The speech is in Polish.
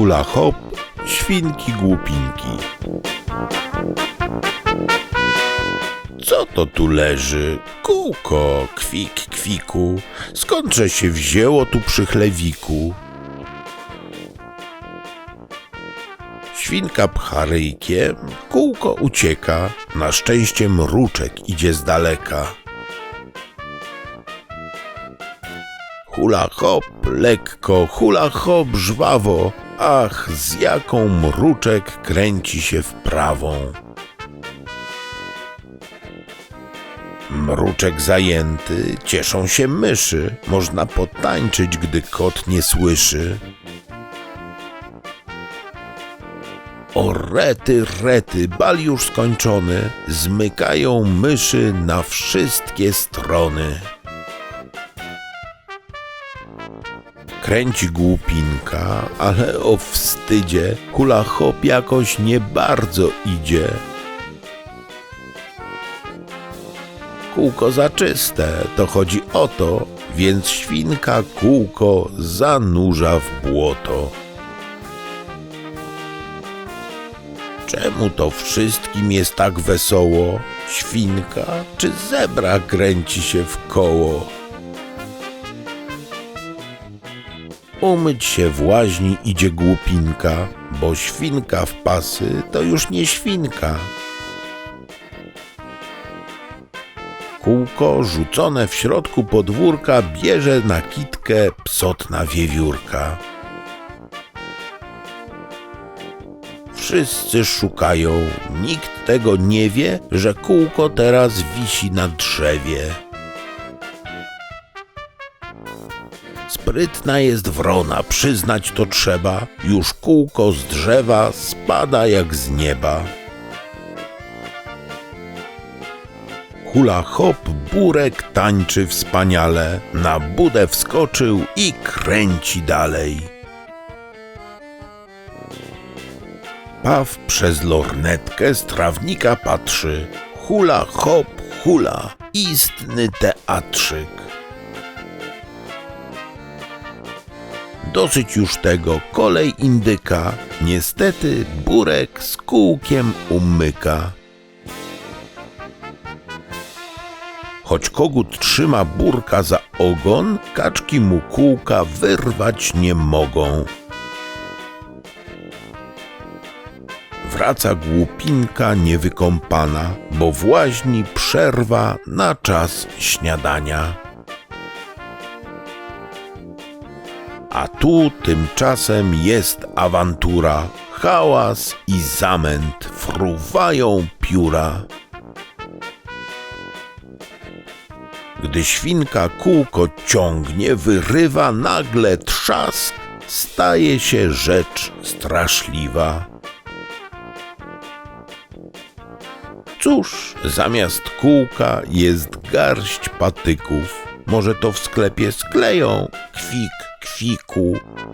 hula hop, świnki głupinki. Co to tu leży? Kółko, kwik, kwiku. Skądże się wzięło tu przy chlewiku? Świnka pcha ryjkiem, kółko ucieka, na szczęście mruczek idzie z daleka. Hula hop, lekko, hula hop, żwawo, ach, z jaką mruczek kręci się w prawą. Mruczek zajęty, cieszą się myszy, można potańczyć, gdy kot nie słyszy. O rety, rety, bal już skończony, zmykają myszy na wszystkie strony. Kręci głupinka, ale o wstydzie, hula hop jakoś nie bardzo idzie. Kółko za czyste, to chodzi o to, więc świnka kółko zanurza w błoto. Czemu to wszystkim jest tak wesoło? Świnka czy zebra kręci się w koło? Umyć się w łaźni idzie głupinka, bo świnka w pasy to już nie świnka. Kółko rzucone w środku podwórka bierze na kitkę psotna wiewiórka. Wszyscy szukają, nikt tego nie wie, że kółko teraz wisi na drzewie. Sprytna jest wrona, przyznać to trzeba, już kółko z drzewa spada jak z nieba. Hula hop, burek tańczy wspaniale, na budę wskoczył i kręci dalej. Paw przez lornetkę z trawnika patrzy. Hula hop, hula, istny teatrzyk. Dosyć już tego, kolej indyka. Niestety burek z kółkiem umyka. Choć kogut trzyma burka za ogon, kaczki mu kółka wyrwać nie mogą. Wraca głupinka niewykąpana, bo w łaźni przerwa na czas śniadania. A tu tymczasem jest awantura, hałas i zamęt, fruwają pióra. Gdy świnka kółko ciągnie, wyrywa nagle trzask, staje się rzecz straszliwa. Cóż, zamiast kółka jest garść patyków. Może to w sklepie skleją. Kwik, fico.